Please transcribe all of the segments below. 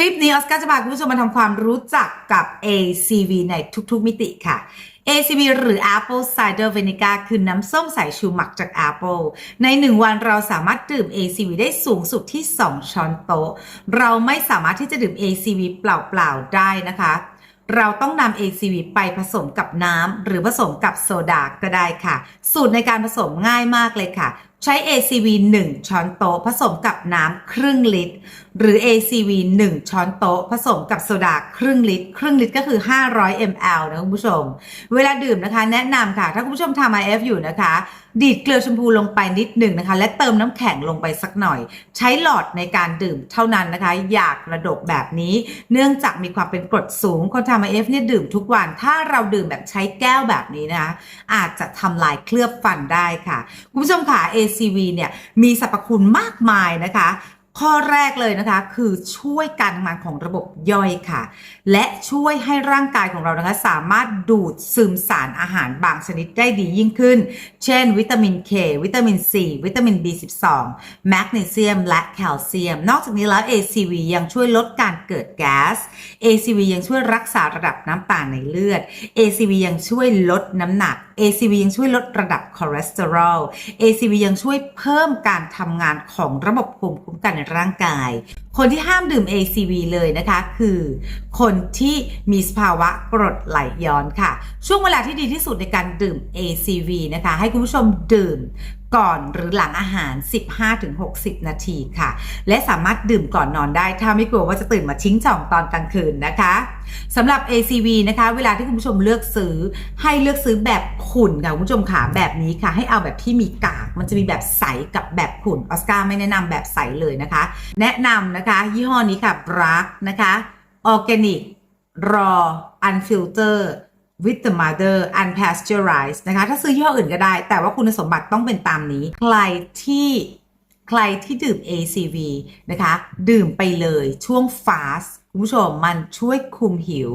ลิปนี้ออสการ์จะพาคุณผู้ชมมาทำความรู้จักกับ ACV ในทุกๆมิติค่ะ ACV หรือ Apple Cider Vinegar คือน้ำส้มสายชูหมักจาก Apple ใน 1 วันเราสามารถดื่ม ACV ได้สูงสุดที่ 2 ช้อนโต๊ะ เราไม่สามารถที่จะดื่ม ACV เปล่าๆ ได้นะคะ เราต้องนำ ACV ไปผสมกับน้ำหรือผสมกับโซดาก็ได้ค่ะ สูตรในการผสมง่ายมากเลยค่ะ ใช้ ACV 1 ช้อนโต๊ะผสมกับน้ำครึ่งลิตร หรือ ACV 1 ช้อนโต๊ะผสมกับโซดาครึ่งลิตร ครึ่งลิตรก็คือ 500 ml นะคุณผู้ชม เวลาดื่มนะคะ แนะนำค่ะ ถ้าคุณผู้ชมทำ IF อยู่นะคะ ดีดเกลือชมพูลงไปนิดหนึ่งนะคะ และเติมน้ำแข็งลงไปสักหน่อย ใช้หลอดในการดื่มเท่านั้นนะคะ อยากระดกแบบนี้ เนื่องจากมีความเป็นกรดสูง คนทำ IF เนี่ยดื่มทุกวัน ถ้าเราดื่มแบบใช้แก้วแบบนี้นะคะอาจจะทำลายเคลือบฟันได้ค่ะ คุณผู้ชมค่ะ ACV เนี่ยมีสรรพคุณมากมายนะคะข้อแรกเลยนะคะคือช่วยการทำงานของระบบย่อยค่ะ และช่วยให้ร่างกายของเรานะคะสามารถดูดซึมสารอาหารบางชนิดได้ดียิ่งขึ้น เช่น วิตามิน K วิตามิน C วิตามิน B12 แมกนีเซียม และแคลเซียม นอกจากนี้แล้ว ACV ยังช่วยลดการเกิดแก๊ส ACV ยังช่วยรักษาระดับน้ำตาลในเลือด ACV ยังช่วยลดน้ำหนัก ACV ยังช่วยลดระดับคอเลสเตอรอล ACV ยังช่วยเพิ่มการทำงานของระบบภูมิคุ้มกันในร่างกายคนที่ห้ามดื่ม ACV เลยนะคะ คือคนที่มีสภาวะกรดไหลย้อนค่ะ ช่วงเวลาที่ดีที่สุดในการดื่ม ACV นะคะ ให้คุณผู้ชมดื่มก่อนหรือหลังอาหาร 15-60 นาทีค่ะ และสามารถดื่มก่อนนอนได้ ถ้าไม่กลัวว่าจะตื่นมาชิงช่องตอนกลางคืนนะคะสำหรับ ACV นะคะ เวลาที่คุณผู้ชมเลือกซื้อ ให้เลือกซื้อแบบขุ่นค่ะคุณผู้ชมค่ะแบบนี้ค่ะ ให้เอาแบบที่มีกาก มันจะมีแบบใสกับแบบขุ่นออสการ์ไม่แนะนำแบบใสเลยนะคะ แนะนำนะคะ ยี่ห้อนี้ค่ะ Brack นะคะ Organic Raw Unfiltered with the mother unpasteurized นะคะ ถ้าซื้อยี่ห้ออื่นก็ได้ แต่ว่าคุณสมบัติต้องเป็นตามนี้ ใครที่ ใครที่ดื่ม ACV นะคะ ดื่มไปเลยช่วง fast คุณผู้ชมมันช่วยคุมหิว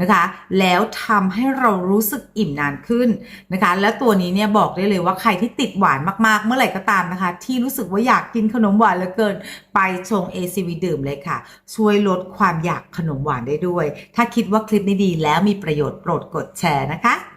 นะคะ แล้วทำให้เรารู้สึกอิ่มนานขึ้นนะคะ แล้วตัวนี้เนี่ยบอกได้เลยว่าใครที่ติดหวานมากๆ เมื่อไหร่ก็ตามนะคะ ที่รู้สึกว่าอยากกินขนมหวานเหลือเกิน ไปชง ACV ดื่มเลยค่ะ ช่วยลดความอยากขนมหวานได้ด้วย ถ้าคิดว่าคลิปนี้ดีแล้วมีประโยชน์โปรดกดแชร์นะคะ